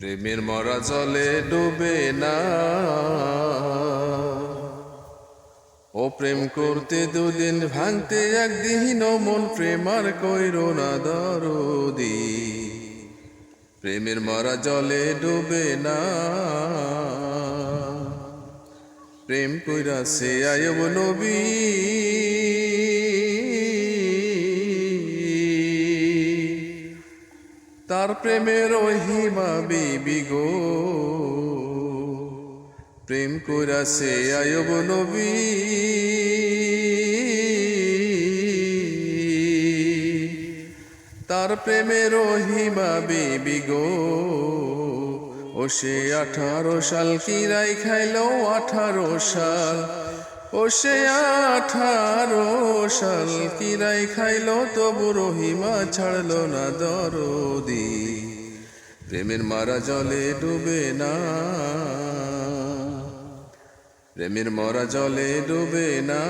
প্রেমের মরা জলে ডুবে না। ও প্রেম করতে দুদিন ভাঙতে একদিন মন প্রেম আর কইর না দরদি। প্রেমের মরা জলে ডুবে না। প্রেম কইরা সে আয়ব নবী। তার প্রেমের ওহিমা বিবি গো। প্রেম কইরা সে আয়ব নবী। তার প্রেমের ওহিমা বিবি গো। ও সে আঠারো সাল কিরাই খাইলো, আঠারো সাল ও সে আঠারো সাল কিরাই খাইল, তবু রহিমা ছাড়লো না দরদি। প্রেমের মারা জলে ডুবে না। প্রেমের মরা জলে ডুবে না।